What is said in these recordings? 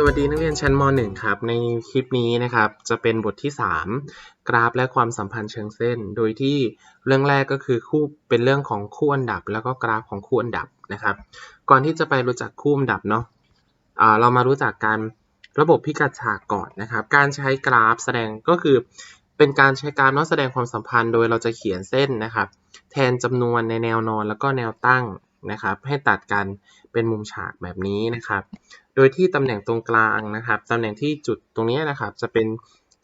สวัสดีนักเรียนชั้นม .1 ครับ ในคลิปนี้นะครับ จะเป็นบทที่ 3 กราฟและความสัมพันธ์เชิงเส้น โดยที่เรื่องแรกก็คือคู่เป็นเรื่องของคู่อันดับ แล้วก็กราฟของคู่อันดับนะครับ ก่อนที่จะไปรู้จักคู่อันดับเนาะอ่าเรามารู้จักการระบบพิกัดฉากก่อนนะครับ การใช้กราฟแสดงก็คือ เป็นการใช้กราฟเนาะแสดงความสัมพันธ์ โดยเราจะเขียนเส้นนะครับ แทนจำนวนในแนวนอนแล้วก็แนวตั้งนะครับ ให้ตัดกันเป็นมุมฉากแบบนี้นะครับ โดยที่ตำแหน่งตรงกลางนะครับตำแหน่งที่จุดตรงนี้นะครับจะเป็น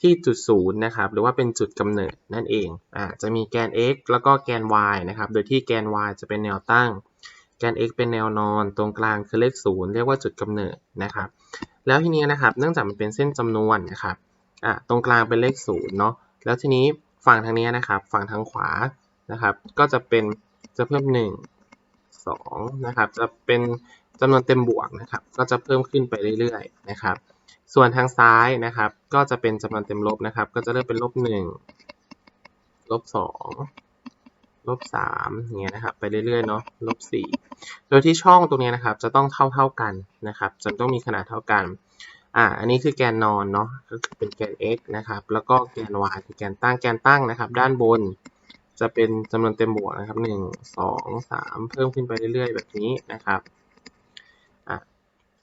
ที่จุดศูนย์นะครับหรือว่าเป็นจุดกำเนิดนั่นเองอ่าจะมีแกน x แล้วก็แกน y นะครับโดยที่แกน y จะเป็นแนวตั้ง แกน x เป็นแนวนอน ตรงกลางคือเลขศูนย์เรียกว่าจุดกำเนิดนะครับแล้วทีนี้นะครับเนื่องจากมันเป็นเส้นจำนวนนะครับอ่าตรงกลางเป็นเลขศูนย์เนาะแล้วทีนี้ฝั่งทางนี้นะครับฝั่งทางขวานะครับก็จะเป็นจะเพิ่ม 1 2นะครับจะเป็น จำนวนเต็มบวกนะครับก็จะเพิ่มขึ้นไปเรื่อยๆนะครับ ส่วนทางซ้ายนะครับ ก็จะเป็นจำนวนเต็มลบนะครับ ก็จะเริ่มเป็นลบ1ลบ2ลบ3อย่างเงี้ยนะครับไปเรื่อยๆเนาะลบ4โดยที่ช่องตรงนี้นะครับ จะต้องเท่าเท่ากันนะครับ จะต้องมีขนาดเท่ากันอ่าอันนี้คือแกนนอนเนาะก็คือเป็นแกน x นะครับ แล้วก็แกน y คือแกนตั้งแกนตั้งนะครับ ด้านบนจะเป็นจำนวนเต็มบวกนะครับ 1 2 3 เพิ่มขึ้นไปเรื่อยๆ แบบนี้นะครับ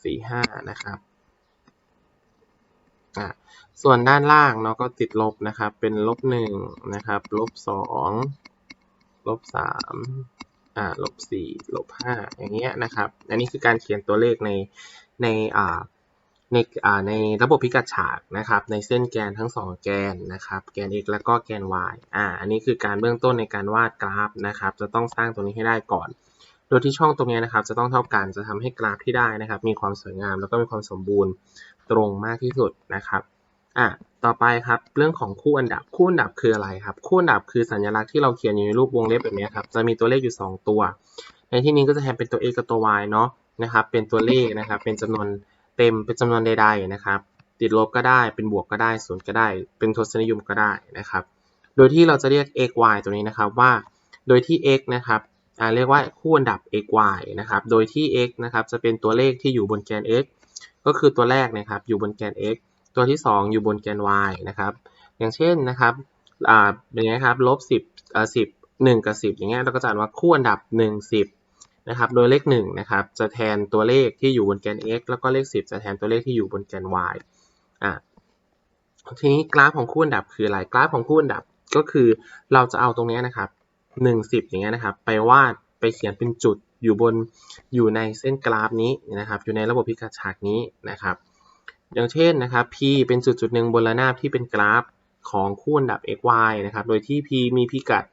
4 5นะครับอะส่วนด้านล่างเนาะก็ติดลบนะครับ เป็นลบ1นะครับ ลบ2ลบ3อ่า ลบ4ลบ5อย่างเงี้ยนะครับ อันนี้คือการเขียนตัวเลขใน ใน อ่า ใน อ่า ในระบบพิกัดฉากนะครับ ในเส้นแกนทั้ง2แกนนะครับ แกน x แล้วก็แกน y อ่า อันนี้คือการเบื้องต้นในการวาดกราฟนะครับ จะต้องสร้างตรงนี้ให้ได้ก่อน ดยที่ช่องตรงนี้นะครับจะต้องเท่ากันจะทำให้กราฟที่ได้นะครับ มีความสวยงามแล้วก็มีความสมบูรณ์ตรงมากที่สุดนะครับอะต่อไปครับเรื่องของคู่อันดับคู่อันดับคืออะไรครับ คู่อันดับคือสัญลักษณ์ที่เราเขียนอยู่ในรูปวงเล็บแบบนี้ครับจะมีตัวเลขอยู่ 2 ตัว ในที่นี้ก็จะแทนเป็นตัว x กับตัว y เนาะนะครับเป็นตัวเลขนะครับเป็นจำนวนเต็มเป็นจำนวนใดๆนะครับติดลบก็ได้เป็นบวกก็ได้ศูนย์ก็ได้ เป็นทศนิยมก็ได้นะครับ โดยที่เราจะเรียก x y ตัวนี้นะครับว่า โดยที่ x นะครับ เรียกว่าคู่อันดับ x y นะครับ โดยที่ x นะครับจะเป็นตัวเลขที่อยู่บนแกน x ก็คือตัวแรกนะครับอยู่บนแกน x ตัวที่ 2 อยู่บนแกน y นะครับ อย่างเช่นนะครับอ่าอย่างเงี้ยครับลบ10อ่า10 1กับ10อย่างเงี้ยเราก็จะอ่านว่าคู่อันดับ1 10นะครับ โดยเลข1นะครับจะแทนตัวเลขที่อยู่บนแกน x แล้วก็เลข10จะแทนตัวเลขที่อยู่บนแกน y อ่าทีนี้กราฟของคู่อันดับคืออะไรกราฟของคู่อันดับก็คือเราจะเอาตรงนี้นะครับ 1 10อย่างเงี้ยนะครับ ไปวาดไปเขียนเป็นจุดอยู่บนอยู่ในเส้นกราฟนี้นะครับ อยู่ในระบบพิกัดฉากนี้นะครับ อย่างเช่นนะครับ p เป็นจุดจุดหนึ่งบนระนาบที่เป็นกราฟของคู่อันดับ x y นะครับ โดยที่ p มีพิกัด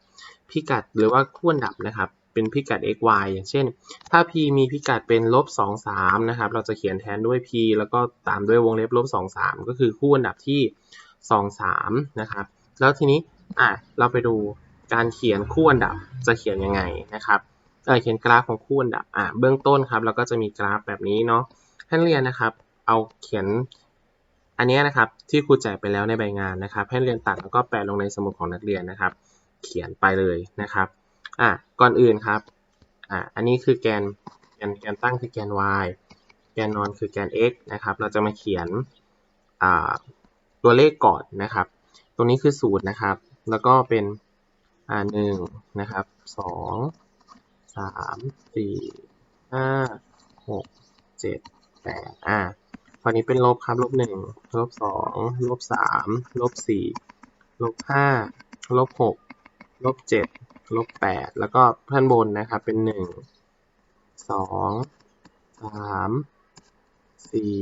พิกัดหรือว่าคู่อันดับนะครับ เป็นพิกัด x y อย่างเช่น ถ้า p มีพิกัดเป็นลบ2 3นะครับ เราจะเขียนแทนด้วย p แล้วก็ตามด้วยวงเล็บลบ2 3ก็คือคู่อันดับที่2 3นะครับ แล้วทีนี้อะเราไปดู การเขียนคู่อันดับจะเขียนยังไงนะครับเออเขียนกราฟของคู่อันดับอะเบื้องต้นครับเราก็จะมีกราฟแบบนี้เนาะให้นักเรียนนะครับ เอาเขียนอันนี้นะครับที่ครูแจกไปแล้วในใบงานนะครับ ให้นักเรียนตัดแล้วก็แปะลงในสมุดของนักเรียนนะครับ เขียนไปเลยนะครับอะก่อนอื่นครับอะอันนี้คือแกนแกนแกนตั้งคือแกน y แกนนอนคือแกน x นะครับ เราจะมาเขียนอ่าตัวเลขก่อนนะครับ ตรงนี้คือศูนย์นะครับ แล้วก็เป็น อ่าหนึ่งนะครับสองสามสี่ห้าหกเจ็ดแปดอ่าฝั่งนี้เป็นลบครับลบหนึ่งลบสองลบสามลบสี่ลบห้าลบหกลบเจ็ดลบแปดแล้วก็ด้านบนนะครับเป็นหนึ่งสองสามสี่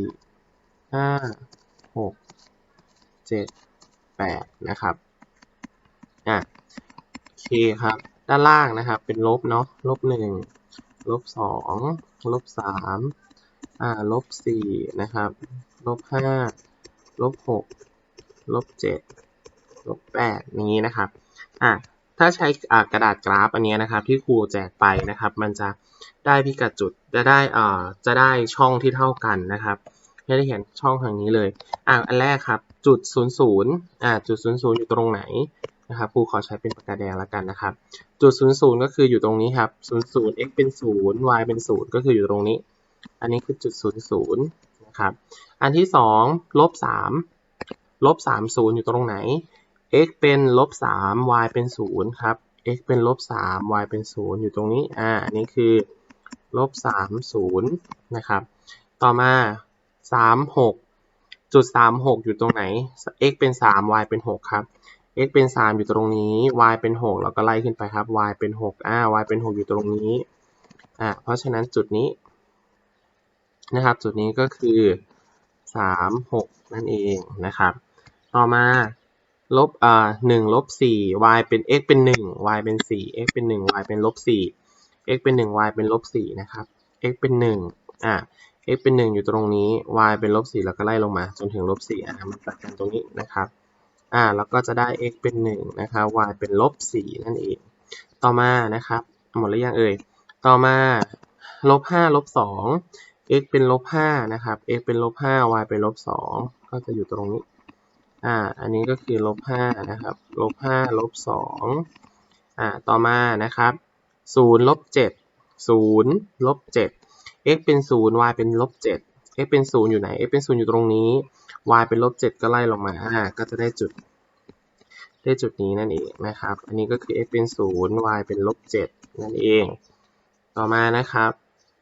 ห้าหกเจ็ดแปดนะครับอะ เคครับ ด้านล่างนะครับ เป็นลบเนาะ ลบหนึ่ง ลบสอง ลบสามอ่า ลบสี่นะครับ ลบห้า ลบหก ลบเจ็ด ลบแปดอย่างนี้นะครับ อะถ้าใช้อ่ากระดาษกราฟอันนี้นะครับ ที่ครูแจกไปนะครับ มันจะได้พิกัดจุดจะได้อ่าจะได้ช่องที่เท่ากันนะครับให้ได้เห็นช่องทางนี้เลย อ่าอันแรกครับ จุดศูนย์ศูนย์อ่าจุดศูนย์ศูนย์อยู่ตรงไหน นะครับครูขอใช้เป็นปากกาแดงแล้วกันนะครับ จุดศูนย์ศูนย์ก็คืออยู่ตรงนี้ครับศูนย์ศูนย์ x เป็นศูนย์ y เป็นศูนย์ก็คืออยู่ตรงนี้ อันนี้คือจุดศูนย์ศูนย์นะครับ อันที่สองลบสามลบสามศูนย์อยู่ตรงไหน x เป็นลบสาม y เป็นศูนย์ครับ x เป็นลบสาม y เป็นศูนย์อยู่ตรงนี้ อ่า อันนี้คือลบสามศูนย์นะครับ ต่อมาสามหกจุดสามหกอยู่ตรงไหน x เป็นสาม y เป็นหกครับ x เป็นสามอยู่ตรงนี้ y เป็นหกเราก็ไล่ขึ้นไปครับ y เป็นหกอ่า y เป็นหกอยู่ตรงนี้อ่าเพราะฉะนั้นจุดนี้นะครับ จุดนี้ก็คือสามหกนั่นเองนะครับ ต่อมาลบอ่าหนึ่งลบสี่ y เป็น x เป็นหนึ่ง y เป็นสี่ x เป็นหนึ่ง y เป็นลบสี่ x เป็นหนึ่ง y เป็นลบสี่นะครับ x เป็นหนึ่งอ่า x เป็นหนึ่งอยู่ตรงนี้ y เป็นลบสี่แล้วก็ไล่ลงมา จนถึงลบสี่อ่ามันตัดกันตรงนี้นะครับ อ่าแล้วก็จะได้ x เป็นหนึ่งนะครับ y เป็นลบสี่นั่นเอง ต่อมานะครับ หมดหรือยังเอ่ย ต่อมาลบห้าลบสอง x เป็นลบห้านะครับ x เป็นลบห้า y เป็นลบสองก็จะอยู่ตรงนี้ อ่า อันนี้ก็คือลบห้านะครับ ลบห้าลบสองอ่า ต่อมานะครับศูนย์ลบเจ็ดศูนย์ลบเจ็ด x เป็นศูนย์ y เป็นลบเจ็ด x เป็นศูนย์อยู่ไหน x เป็นศูนย์อยู่ตรงนี้ y เป็นลบเจ็ดก็ไล่ลงมาอ่าก็จะได้จุด ได้จุดนี้นั่นเองนะครับ อันนี้ก็คือ x เป็นศูนย์ y เป็นลบเจ็ดนั่นเอง ต่อมานะครับ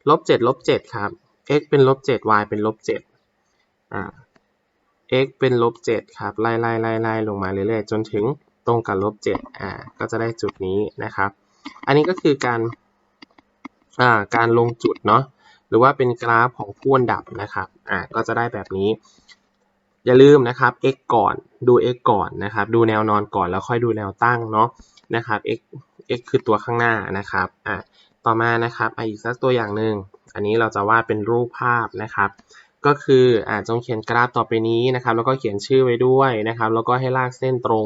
ลบเจ็ดลบเจ็ดครับ x เป็นลบเจ็ด y เป็นลบเจ็ดอ่า x เป็นลบเจ็ดครับ ไล่ไล่ไล่ไล่ลงมาเรื่อยๆ จนถึงตรงกับลบเจ็ดอ่า ก็จะได้จุดนี้นะครับ อันนี้ก็คือการอ่าการลงจุดเนาะ หรือว่าเป็นกราฟของผู้นดับนะครับ อ่า ก็จะได้แบบนี้ อย่าลืมนะครับ x ก่อนดู x ก่อนนะครับ ดูแนวนอนก่อนแล้วค่อยดูแนวตั้งเนาะนะครับ x x คือตัวข้างหน้านะครับอ่าต่อมานะครับอีกสักตัวอย่างหนึ่งอันนี้เราจะวาดเป็นรูปภาพนะครับ ก็คืออ่าจงเขียนกราฟต่อไปนี้นะครับ แล้วก็เขียนชื่อไว้ด้วยนะครับ แล้วก็ให้ลากเส้นตรง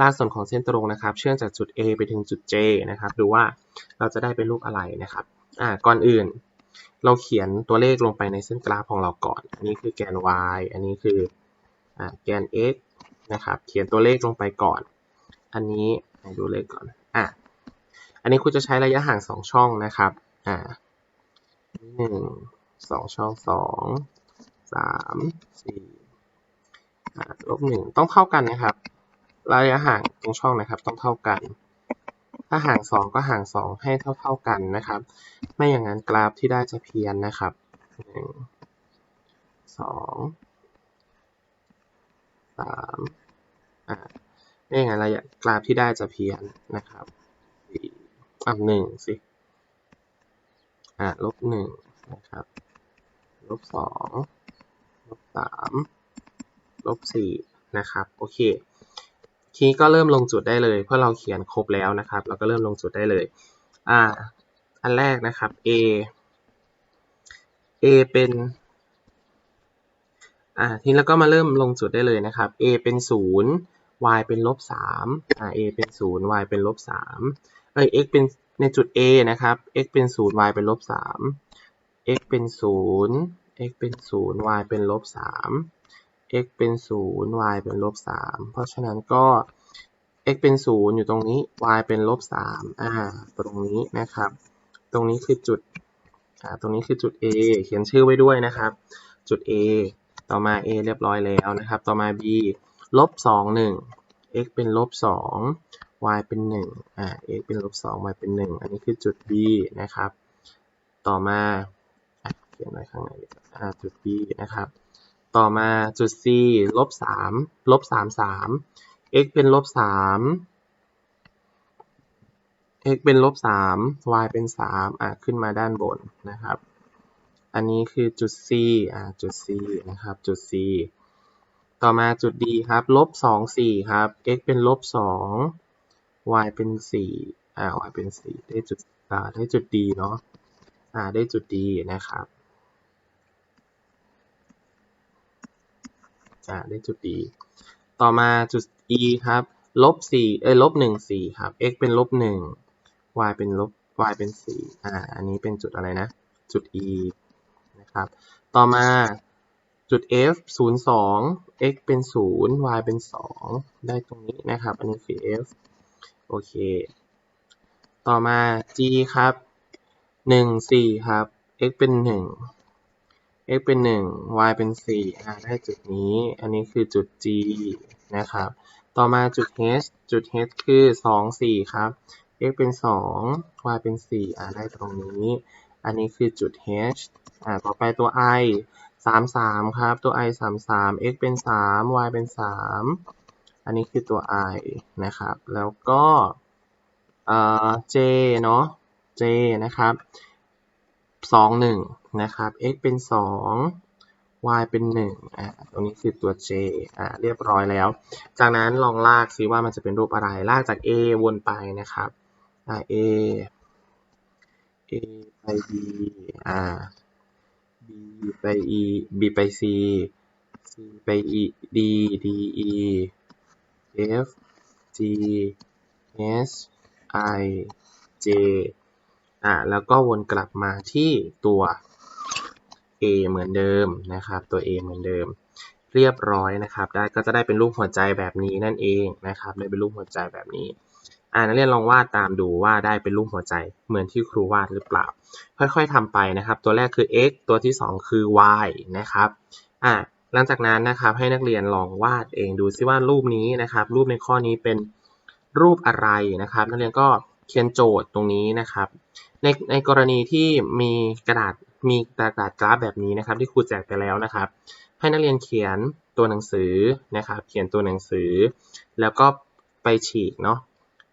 ลากส่วนของเส้นตรงนะครับ เชื่อมจากจุด A ไปถึงจุด J นะครับ ดูว่าเราจะได้เป็นรูปอะไรนะครับอ่าก่อนอื่น เราเขียนตัวเลขลงไปในเส้นกราฟของเราก่อน อันนี้คือแกน y อันนี้คือ แกน x นะครับ เขียนตัวเลขลงไปก่อน อันนี้ดูเลขก่อน อะ อันนี้คุณจะใช้ระยะห่างสองช่องนะครับ อ่าหนึ่งสองช่องสองสามสี่อ่าลบหนึ่งต้องเท่ากันนะครับ ระยะห่างตรงช่องนะครับ ต้องเท่ากัน ถ้าห่างสองก็ห่างสองให้เท่าเท่ากันนะครับ ไม่อย่างนั้นกราฟที่ได้จะเพี้ยนนะครับหนึ่งสองามอ่าไม่อย่างนั้นระยะกราฟที่ได้จะเพี้ยนนะครับสี่อะหนึ่งสิอ่าลบหนึ่งนะครับลบสองลบสามลบสี่นะครับ โอเคทีนี้ก็เริ่มลงจุดได้เลยเพราะเราเขียนครบแล้วนะครับ เราก็เริ่มลงจุดได้เลย อ่า อันแรกนะครับ A A เป็น อ่าทีนี้เราก็มาเริ่มลงจุดได้เลยนะครับ A เป็นศูนย์ y เป็นลบสามอ่า a เป็นศูนย์ y เป็นลบสามเอ้ย x เป็นในจุด a นะครับ x เป็นศูนย์ y เป็นลบสาม x เป็นศูนย์ x เป็นศูนย์ y เป็นลบสาม x เป็นศูนย์ y เป็นลบสามเพราะฉะนั้นก็ x เป็นศูนย์อยู่ตรงนี้ y เป็นลบสามอ่า ตรงนี้นะครับ ตรงนี้คือจุด อ่า ตรงนี้คือจุด A เขียนชื่อไว้ด้วยนะครับ จุด A ต่อมา A เรียบร้อยแล้วนะครับ ต่อมา B ลบสองหนึ่ง x เป็นลบสอง y เป็นหนึ่งอ่า x เป็นลบสอง y เป็นหนึ่งอันนี้คือจุด B นะครับ ต่อมาเขียนไว้ข้างในอ่าจุด B นะครับ ต่อมาจุด C ลบสามลบสามสาม x เป็นลบสาม x เป็นลบสาม y เป็นสามอะขึ้นมาด้านบนนะครับ อันนี้คือจุด C อ่าจุด C นะครับ จุด C ต่อมาจุด D ครับลบสองสี่ครับ x เป็นลบสอง y เป็นสี่อ่า y เป็นสี่ได้จุดอ่าได้จุด D เนาะอ่าได้จุด D นะครับอ่าได้จุด D ต่อมาจุด E ครับลบสี่เอ้ยลบหนึ่งสี่ครับ x เป็นลบหนึ่ง y เป็นลบ y เป็นสี่อ่า อันนี้เป็นจุดอะไรนะ จุด E นะครับ ต่อมาจุด f ศูนย์สอง x เป็นศูนย์ y เป็นสองได้ตรงนี้นะครับ อันนี้คือ f โอเค ต่อมา g ครับหนึ่งสี่ครับ x เป็นหนึ่ง x เป็น 1 y เป็น4อ่าได้จุดนี้ อันนี้คือจุด G นะครับ ต่อมาจุด H จุด H คือ 2 4 ครับ x เป็น 2 y เป็น4อ่าได้ตรงนี้ อันนี้คือจุด H อ่าต่อไปตัว i 3 3 ครับ ตัว i 3 3 x เป็น 3 y เป็น 3 อันนี้คือตัว i นะครับ แล้วก็เอ่อ j เนาะ j นะครับสองหนึ่งนะครับ x เป็นสอง y เป็นหนึ่งอ่าตรงนี้คือตัว j อ่าเรียบร้อยแล้ว จากนั้นลองลากซิว่ามันจะเป็นรูปอะไร ลากจาก a วนไปนะครับอ่า a a ไป b อ่า b ไป e b ไป c c ไป e d d e f g h i j อ่าแล้วก็วนกลับมาที่ตัว A เหมือนเดิมนะครับ ตัว A เหมือนเดิม เรียบร้อยนะครับ ได้ก็จะได้เป็นรูปหัวใจแบบนี้นั่นเองนะครับ ได้เป็นรูปหัวใจแบบนี้ อ่านักเรียนลองวาดตามดูว่าได้เป็นรูปหัวใจเหมือนที่ครูวาดหรือเปล่า ค่อยๆทำไปนะครับ ตัวแรกคือ x ตัวที่ 2 คือ y นะครับอ่าหลังจากนั้นนะครับให้นักเรียนลองวาดเองดูซิว่ารูปนี้นะครับ รูปในข้อนี้เป็นรูปอะไรนะครับ นักเรียนก็เขียนโจทย์ตรงนี้นะครับ ในในกรณีที่มีกระดาษมีกระดาษกราฟแบบนี้นะครับ ที่ครูแจกไปแล้วนะครับ ให้นักเรียนเขียนตัวหนังสือนะครับ เขียนตัวหนังสือ แล้วก็ไปฉีกเนาะ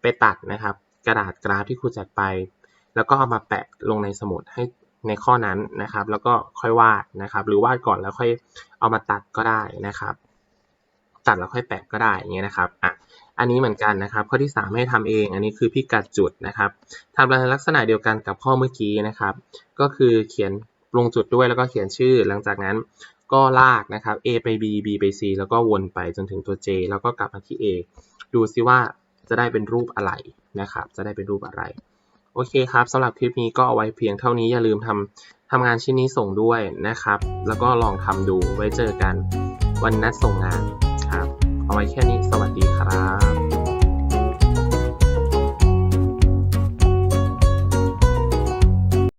ไปตัดนะครับ กระดาษกราฟที่ครูแจกไป แล้วก็เอามาแปะลงในสมุดให้ในข้อนั้นนะครับ แล้วก็ค่อยวาดนะครับ หรือวาดก่อนแล้วค่อยเอามาตัดก็ได้นะครับ ตัดแล้วค่อยแปะก็ได้อย่างเงี้ยนะครับอะอันนี้เหมือนกันนะครับ ข้อที่ 3 ให้ทำเอง อันนี้คือพิกัดจุดนะครับทำในลักษณะเดียวกันกับข้อเมื่อกี้นะครับ ก็คือเขียนลงจุดด้วยแล้วก็เขียนชื่อ หลังจากนั้นก็ลากนะครับ A ไป B B ไป C แล้วก็วนไปจนถึงตัว J แล้วก็กลับมาที่ A ดูซิว่า จะได้เป็นรูปอะไรนะครับ จะได้เป็นรูปอะไร โอเคครับสำหรับคลิปนี้ก็เอาไว้เพียงเท่านี้อย่าลืมทำทำงานชิ้นนี้ส่งด้วยนะครับ แล้วก็ลองทำดูไว้เจอกันวันนัดส่งงานครับ เอาไว้แค่นี้สวัสดีครับ